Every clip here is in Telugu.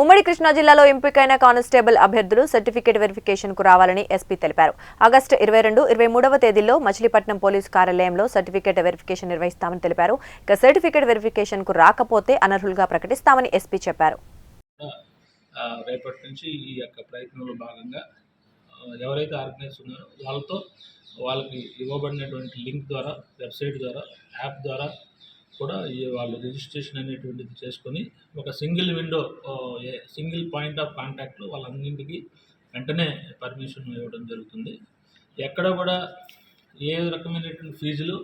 ఉమ్మడి కృష్ణా జిల్లాలో ఎంపికైన కానిస్టేబుల్ అభ్యర్థులు సర్టిఫికేట్ వెరిఫికేషన్కు రావాలని ఎస్పీ తెలిపారు. ఆగస్టు ఇరవై రెండు ఇరవై మూడవ తేదీల్లో మచిలీపట్నం పోలీసు కార్యాలయంలో సర్టిఫికేట్ వెరిఫికేషన్ నిర్వహిస్తామని తెలిపారు. ఇక సర్టిఫికేట్ వెరిఫికేషన్కు రాకపోతే అనర్హులుగా ప్రకటిస్తామని ఎస్పీ చెప్పారు. రేపటి నుంచి ఈ యొక్క ప్రయత్నంలో భాగంగా ఎవరైతే ఆర్గనైజ్ ఉన్నారో వాళ్ళతో వాళ్ళకి ఇవ్వబడినటువంటి లింక్ ద్వారా వెబ్సైట్ ద్వారా యాప్ ద్వారా కూడా ఈ వాళ్ళు రిజిస్ట్రేషన్ అనేటువంటిది చేసుకొని ఒక single window single point of కాంటాక్ట్లో వాళ్ళన్నింటికి వెంటనే పర్మిషన్ ఇవ్వడం జరుగుతుంది. ఎక్కడ కూడా ఏ రకమైనటువంటి ఫీజులు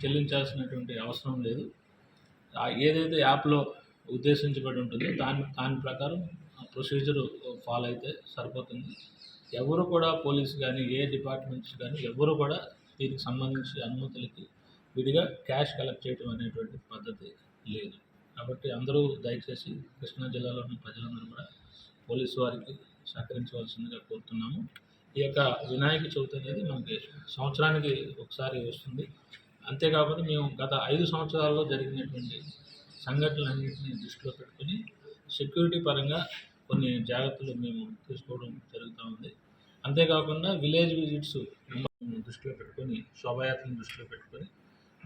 చెల్లించాల్సినటువంటి అవసరం లేదు. ఏదైతే యాప్లో ఉద్దేశించబడి ఉంటుందో దాని దాని ప్రకారం ప్రొసీజర్ ఫాలో అయితే సరిపోతుంది. ఎవరు కూడా పోలీస్ కానీ ఏ డిపార్ట్మెంట్స్ కానీ ఎవరు కూడా దీనికి సంబంధించి అనుమతులకి విడిగా క్యాష్ కలెక్ట్ చేయడం అనేటువంటి పద్ధతి లేదు. కాబట్టి అందరూ దయచేసి కృష్ణా జిల్లాలోని ప్రజలందరూ కూడా పోలీసు వారికి సహకరించవలసిందిగా కోరుతున్నాము. ఈ యొక్క వినాయక చవితి అనేది మనకి సంవత్సరానికి ఒకసారి వస్తుంది. అంతేకాకుండా మేము గత ఐదు సంవత్సరాల్లో జరిగినటువంటి సంఘటనలన్నింటినీ దృష్టిలో పెట్టుకొని సెక్యూరిటీ పరంగా కొన్ని జాగ్రత్తలు మేము తీసుకోవడం జరుగుతూ ఉంది. అంతేకాకుండా విలేజ్ విజిట్స్ దృష్టిలో పెట్టుకొని శోభాయాత్రను దృష్టిలో పెట్టుకొని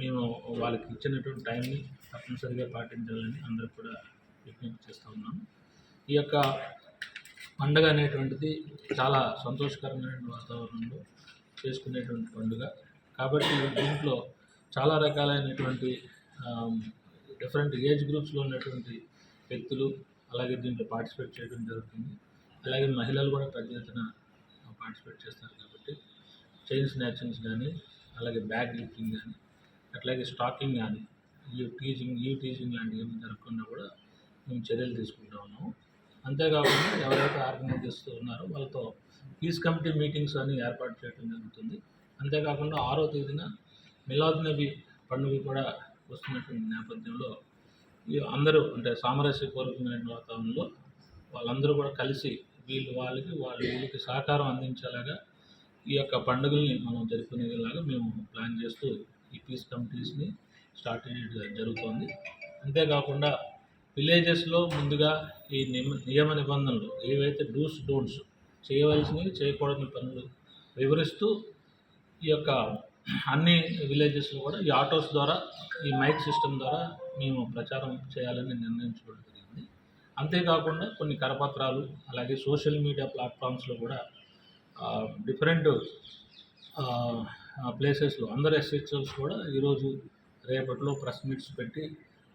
మేము వాళ్ళకి ఇచ్చినటువంటి టైంని తప్పనిసరిగా పాటించాలని అందరూ కూడా విజ్ఞప్తి చేస్తూ ఉన్నాం. ఈ యొక్క పండుగ అనేటువంటిది చాలా సంతోషకరమైన వాతావరణంలో చేసుకునేటువంటి పండుగ. కాబట్టి దీంట్లో చాలా రకాలైనటువంటి డిఫరెంట్ ఏజ్ గ్రూప్స్లో ఉన్నటువంటి వ్యక్తులు అలాగే దీంట్లో పార్టిసిపేట్ చేయడం జరుగుతుంది. అలాగే మహిళలు కూడా పెద్ద ఎత్తున పార్టిసిపేట్ చేస్తారు కాబట్టి చైన్ స్నాచింగ్స్ కానీ అలాగే బ్యాగ్ లిఫ్టింగ్ కానీ అట్లాగే స్టాకింగ్ కానీ ఈ టీచింగ్ ఈ టీచింగ్ లాంటివి ఏమి జరగకుండా కూడా మేము చర్యలు తీసుకుంటా ఉన్నాము. అంతేకాకుండా ఎవరైతే ఆర్గనైజ్ చేస్తూ ఉన్నారో వాళ్ళతో పీస్ కమిటీ మీటింగ్స్ అని ఏర్పాటు చేయడం జరుగుతుంది. అంతేకాకుండా ఆరో తేదీన మిలాద్ నబీ పండుగ కూడా వస్తున్నటువంటి నేపథ్యంలో ఈ అందరూ అంటే సామరస్యపూర్వకమైన వాతావరణంలో వాళ్ళందరూ కూడా కలిసి వీళ్ళు వాళ్ళకి వాళ్ళు వీళ్ళకి సహకారం అందించేలాగా ఈ యొక్క పండుగల్ని మనం జరుపుకునేలాగా మేము ప్లాన్ చేస్తూ ఈ పీస్ కమిటీస్ని స్టార్ట్ జరుగుతోంది. అంతేకాకుండా విలేజెస్లో ముందుగా ఈ నియమ నియమ నిబంధనలు ఏవైతే డూస్ డోంట్స్ చేయవలసినవి చేయకూడని పనులు వివరిస్తూ ఈ యొక్క అన్ని విలేజెస్లో కూడా ఈ ఆటోస్ ద్వారా ఈ మైక్ సిస్టమ్ ద్వారా మేము ప్రచారం చేయాలని నిర్ణయించుకోవడం జరిగింది. అంతేకాకుండా కొన్ని కరపత్రాలు అలాగే సోషల్ మీడియా ప్లాట్ఫామ్స్లో కూడా డిఫరెంట్ ప్లేసెస్లో అందరు ఎస్హెచ్ఎల్స్ కూడా ఈరోజు రేపట్లో ప్రెస్ మీట్స్ పెట్టి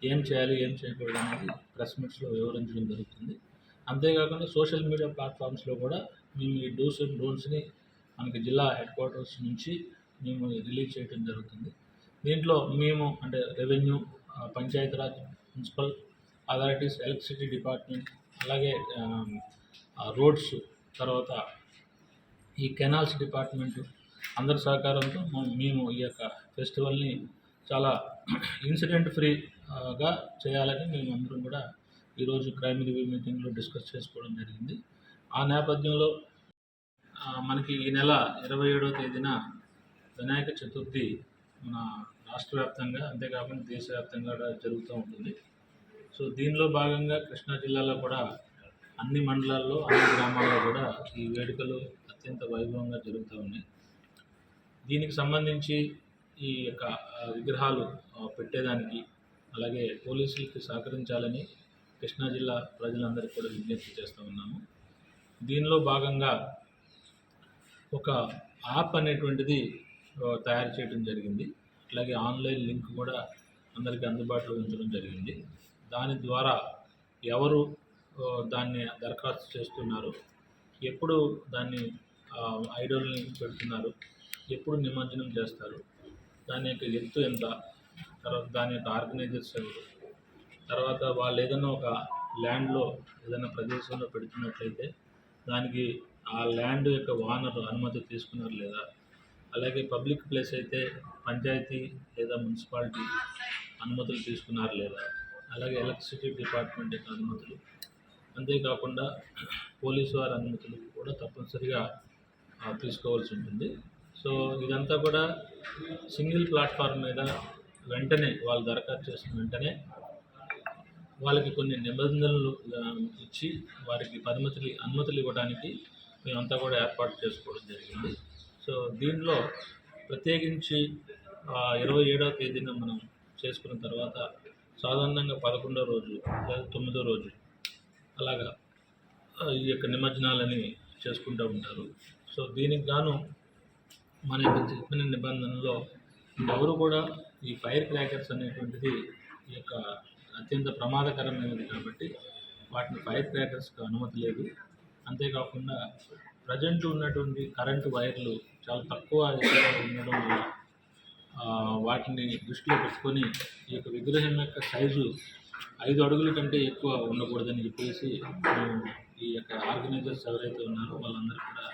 ఏం చేయాలి ఏం చేయకూడదు అనేది ప్రెస్ మీట్స్లో వివరించడం జరుగుతుంది. అంతేకాకుండా సోషల్ మీడియా ప్లాట్ఫామ్స్లో కూడా మేము ఈ డూస్ అండ్ డోన్స్ని మనకి జిల్లా హెడ్ క్వార్టర్స్ నుంచి మేము రిలీజ్ చేయడం జరుగుతుంది. దీంట్లో మేము అంటే revenue Panchayati Raj municipal authorities electricity department అలాగే రోడ్స్ తర్వాత ఈ కెనాల్స్ డిపార్ట్మెంటు అందరి సహకారంతో మేము ఈ యొక్క ఫెస్టివల్ని చాలా ఇన్సిడెంట్ ఫ్రీగా చేయాలని మేము అందరం కూడా ఈరోజు క్రైమ్ రివ్యూ మీటింగ్లో డిస్కస్ చేసుకోవడం జరిగింది. ఆ నేపథ్యంలో మనకి ఈ నెల ఇరవై ఏడవ తేదీన వినాయక చతుర్థి మన రాష్ట్ర వ్యాప్తంగా అంతేకాకుండా దేశవ్యాప్తంగా కూడా జరుగుతూ ఉంటుంది. సో దీనిలో భాగంగా కృష్ణా జిల్లాలో కూడా అన్ని మండలాల్లో అన్ని గ్రామాల్లో కూడా ఈ వేడుకలు అత్యంత వైభవంగా జరుగుతూ ఉన్నాయి. దీనికి సంబంధించి ఈ యొక్క విగ్రహాలు పెట్టేదానికి అలాగే పోలీసులకి సహకరించాలని కృష్ణా జిల్లా ప్రజలందరికీ కూడా విజ్ఞప్తి చేస్తూ ఉన్నాము. దీనిలో భాగంగా ఒక యాప్ అనేటువంటిది తయారు చేయడం జరిగింది. అలాగే ఆన్లైన్ లింక్ కూడా అందరికీ అందుబాటులో ఉంచడం జరిగింది. దాని ద్వారా ఎవరు దాన్ని దరఖాస్తు చేస్తున్నారు ఎప్పుడు దాన్ని ఐడోల్ని పెడుతున్నారు ఎప్పుడు నిమజ్జనం చేస్తారు? దాని యొక్క ఎత్తు ఎంత? తర్వాత దాని యొక్క ఆర్గనైజేషన్ తర్వాత వాళ్ళు ఏదైనా ఒక ల్యాండ్లో ఏదైనా ప్రదేశంలో పెడుతున్నట్లయితే దానికి ఆ ల్యాండ్ యొక్క ఓనర్ అనుమతి తీసుకున్నారు లేదా? అలాగే పబ్లిక్ ప్లేస్ అయితే పంచాయతీ లేదా మున్సిపాలిటీ అనుమతులు తీసుకున్నారు లేదా? అలాగే ఎలక్ట్రిసిటీ డిపార్ట్మెంట్ యొక్క అనుమతులు. అంతేకాకుండా పోలీసు వారి అనుమతులు కూడా తప్పనిసరిగా తీసుకోవాల్సి ఉంటుంది. సో ఇదంతా కూడా సింగిల్ ప్లాట్ఫామ్ మీద వెంటనే వాళ్ళు దరఖాస్తు చేసిన వెంటనే వాళ్ళకి కొన్ని నిబంధనలు ఇచ్చి వారికి పరిమితులు అనుమతులు ఇవ్వడానికి మేమంతా కూడా ఏర్పాటు చేసుకోవడం జరిగింది. సో దీనిలో ప్రత్యేకించి ఇరవై ఏడవ తేదీన మనం చేసుకున్న తర్వాత సాధారణంగా పదకొండో రోజు లేదా తొమ్మిదో రోజు అలాగా ఈ యొక్క నిమజ్జనాలని చేసుకుంటూ ఉంటారు. సో దీనికి గాను మన యొక్క చెప్పిన నిబంధనలో ఎవరు కూడా ఈ ఫైర్ క్రాకర్స్ అనేటువంటిది ఈ యొక్క అత్యంత ప్రమాదకరమైనది కాబట్టి వాటిని ఫైర్ క్రాకర్స్కి అనుమతి లేదు. అంతేకాకుండా ప్రజెంట్ ఉన్నటువంటి కరెంటు వైర్లు చాలా తక్కువ ఉండడం వల్ల వాటిని దృష్టిలో పెట్టుకొని ఈ యొక్క విగ్రహం యొక్క సైజు ఐదు అడుగుల కంటే ఎక్కువ ఉండకూడదని చెప్పేసి మేము ఈ యొక్క ఆర్గనైజర్స్ ఎవరైతే ఉన్నారో వాళ్ళందరూ కూడా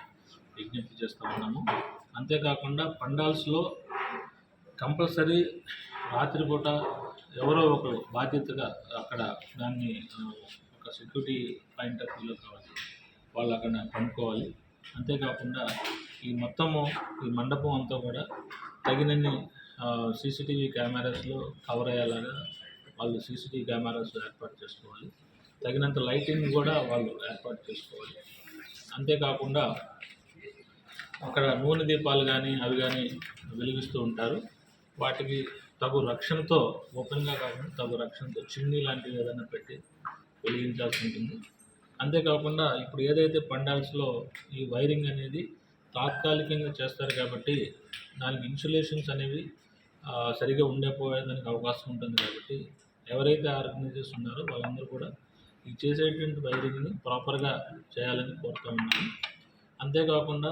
విజ్ఞప్తి చేస్తూ ఉన్నాము. అంతేకాకుండా పండాల్స్లో కంపల్సరీ రాత్రిపూట ఎవరో ఒకరు బాధ్యతగా అక్కడ దాన్ని ఒక సెక్యూరిటీ పాయింట్ ఆఫ్ వ్యూలో కావాలి. వాళ్ళు అక్కడ పండుకోవాలి అంతేకాకుండా ఈ మొత్తము ఈ మండపం అంతా కూడా తగినన్ని సీసీటీవీ కెమెరాస్లో కవర్ అయ్యేలాగా వాళ్ళు సీసీటీవీ కెమెరాస్ ఏర్పాటు చేసుకోవాలి. తగినంత లైటింగ్ కూడా వాళ్ళు ఏర్పాటు చేసుకోవాలి. అంతేకాకుండా అక్కడ నూనె దీపాలు కానీ అవి కానీ వెలిగిస్తూ ఉంటారు. వాటికి తగు రక్షణతో ఓపెన్గా కాకుండా తగు రక్షణతో చిమ్నీ లాంటివి ఏదైనా పెట్టి వెలిగించాల్సి ఉంటుంది. అంతేకాకుండా ఇప్పుడు ఏదైతే పండాల్స్లో ఈ వైరింగ్ అనేది తాత్కాలికంగా చేస్తారు కాబట్టి దానికి ఇన్సులేషన్స్ అనేవి సరిగా ఉండకపోయేదానికి అవకాశం ఉంటుంది కాబట్టి ఎవరైతే ఆర్గనైజర్స్ ఉన్నారో వాళ్ళందరూ కూడా ఈ చేసేటువంటి వైరింగ్ని ప్రాపర్గా చేయాలని కోరుతూ ఉన్నాను. అంతేకాకుండా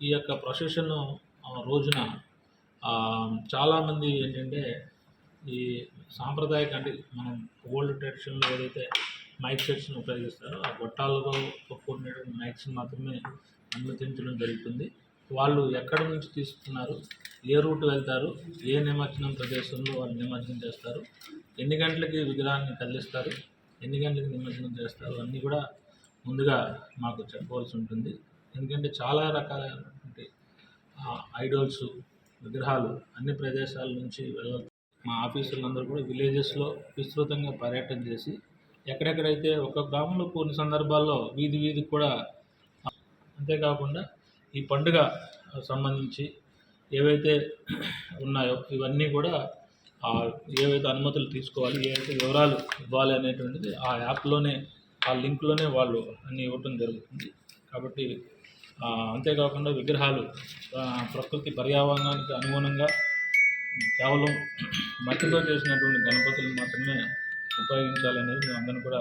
ఈ యొక్క ప్రొసెషన్ రోజున చాలామంది ఏంటంటే ఈ సాంప్రదాయక అంటే మనం ఓల్డ్ ట్రెడిషన్లో ఏదైతే మైక్ సెట్స్ని ఉపయోగిస్తారో ఆ గొట్టాలతో కూడినటువంటి మైక్స్ని మాత్రమే అనుమతించడం జరుగుతుంది. వాళ్ళు ఎక్కడి నుంచి తీసుకున్నారు ఏ రూట్ వెళ్తారు ఏ నిమజ్జనం ప్రదేశంలో వాళ్ళు నిమజ్జనం చేస్తారు ఎన్ని గంటలకి విగ్రహాన్ని కదిలిస్తారు ఎన్ని గంటలకి నిమజ్జనం చేస్తారు అన్నీ కూడా ముందుగా మాకు చెప్పవలసి ఉంటుంది. ఎందుకంటే చాలా రకాలైనటువంటి ఐడల్స్ విగ్రహాలు అన్ని ప్రదేశాల నుంచి వెళ్ళ మా ఆఫీసులందరూ కూడా విలేజెస్లో విస్తృతంగా పర్యటన చేసి ఎక్కడెక్కడైతే ఒక గ్రామంలో కొన్ని సందర్భాల్లో వీధి వీధికి కూడా అంతేకాకుండా ఈ పండుగ సంబంధించి ఏవైతే ఉన్నాయో ఇవన్నీ కూడా ఏవైతే అనుమతులు తీసుకోవాలి ఏవైతే వివరాలు ఇవ్వాలి అనేటువంటిది ఆ యాప్లోనే ఆ లింక్లోనే వాళ్ళు అన్నీ ఇవ్వటం జరుగుతుంది. కాబట్టి అంతేకాకుండా విగ్రహాలు ప్రకృతి పర్యావరణానికి అనుగుణంగా కేవలం మట్టితో చేసినటువంటి గణపతులు మాత్రమే ఉపయోగించాలనేది మేము అందరం కూడా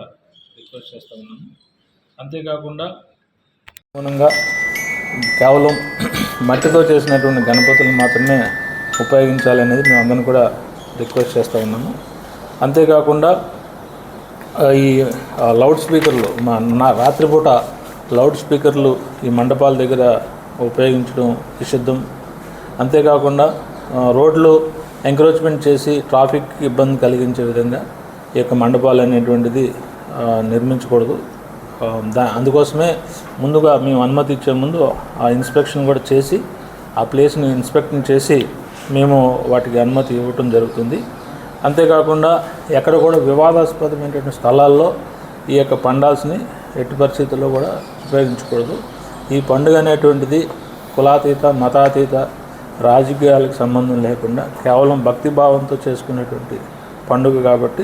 రిక్వెస్ట్ చేస్తూ ఉన్నాము. అంతేకాకుండా అనుగుణంగా కేవలం మట్టితో చేసినటువంటి గణపతులు మాత్రమే ఉపయోగించాలనేది మేము అందరం కూడా రిక్వెస్ట్ చేస్తూ ఉన్నాము. అంతేకాకుండా ఈ లౌడ్ స్పీకర్లు మా నా రాత్రిపూట లౌడ్ స్పీకర్లు ఈ మండపాల దగ్గర ఉపయోగించడం నిషిద్ధం. అంతేకాకుండా రోడ్లు ఎంకరేజ్మెంట్ చేసి ట్రాఫిక్ ఇబ్బంది కలిగించే విధంగా ఈ యొక్క మండపాలు అనేటువంటిది నిర్మించకూడదు. దా అందుకోసమే ముందుగా మేము అనుమతి ఇచ్చే ముందు ఆ ఇన్స్పెక్షన్ కూడా చేసి ఆ ప్లేస్ని ఇన్స్పెక్షన్ చేసి మేము వాటికి అనుమతి ఇవ్వటం జరుగుతుంది. అంతేకాకుండా ఎక్కడ కూడా వివాదాస్పదమైనటువంటి స్థలాల్లో ఈ యొక్క పండాల్స్ని ఎట్టి పరిస్థితుల్లో కూడా ఉపయోగించకూడదు. ఈ పండుగ అనేటువంటిది కులాతీత మతాతీత రాజకీయాలకు సంబంధం లేకుండా కేవలం భక్తిభావంతో చేసుకునేటువంటి పండుగ కాబట్టి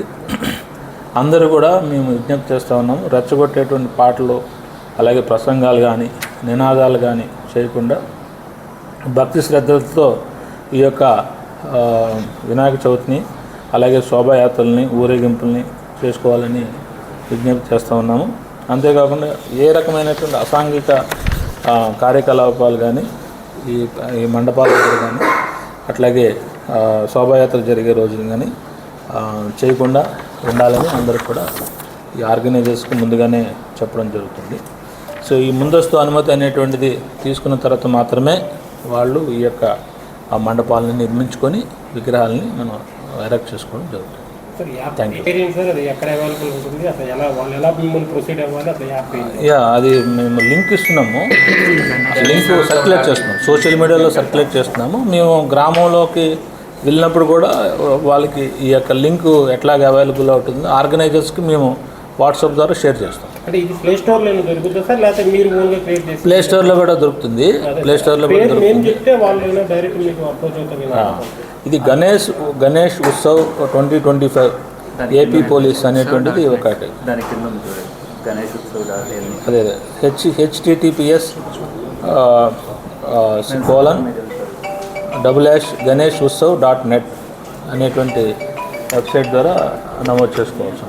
అందరూ కూడా మేము విజ్ఞప్తి చేస్తూ ఉన్నాము. రెచ్చగొట్టేటువంటి పాటలు అలాగే ప్రసంగాలు కానీ నినాదాలు కానీ చేయకుండా భక్తి శ్రద్ధలతో ఈ యొక్క వినాయక చవితిని అలాగే శోభాయాత్రల్ని ఊరేగింపుల్ని చేసుకోవాలని విజ్ఞప్తి చేస్తూ ఉన్నాము. అంతేకాకుండా ఏ రకమైనటువంటి అసాంఘిక కార్యకలాపాలు కానీ ఈ ఈ మండపాల దగ్గర కానీ అట్లాగే శోభాయాత్ర జరిగే రోజులు కానీ చేయకుండా ఉండాలని అందరికి కూడా ఈ ఆర్గనైజర్స్కి ముందుగానే చెప్పడం జరుగుతుంది. సో ఈ ముందస్తు అనుమతి అనేటువంటిది తీసుకున్న తర్వాత మాత్రమే వాళ్ళు ఈ యొక్క ఆ నిర్మించుకొని విగ్రహాలని మనం ఎరెక్ట్ చేసుకోవడం జరుగుతుంది. యా అది మేము లింక్ ఇస్తున్నాము. లింక్ సర్క్యులేట్ చేస్తున్నాం. సోషల్ మీడియాలో సర్క్యులేట్ చేస్తున్నాము. మేము గ్రామంలోకి వెళ్ళినప్పుడు కూడా వాళ్ళకి ఈ యొక్క లింక్ ఎట్లాగ అవైలబుల్ అవుతుందో ఆర్గనైజర్స్కి మేము వాట్సాప్ ద్వారా షేర్ చేస్తాం. అంటే ఇది ప్లే స్టోర్లో దొరుకుతుందా సార్? లేకపోతే మీరు ఓన్గా క్రియేట్ చేసి ప్లే స్టోర్లో కూడా దొరుకుతుంది. ప్లే స్టోర్లో కూడా దొరుకుతుంది. చెప్తే వాళ్ళు డైరెక్ట్ మీకు అప్రోచ్ అవుతారు ఆ, ఇది Ganesh Ganesh Utsav twenty twenty five AP police అనేటువంటిది ఒకటి అదే అదే. హెచ్ హెచ్టిటిపిఎస్ కోలన్ డబుల్ యాష్ గణేష్ ఉత్సవ్ డాట్ నెట్ అనేటువంటి వెబ్సైట్ ద్వారా నమోదు చేసుకోవచ్చు.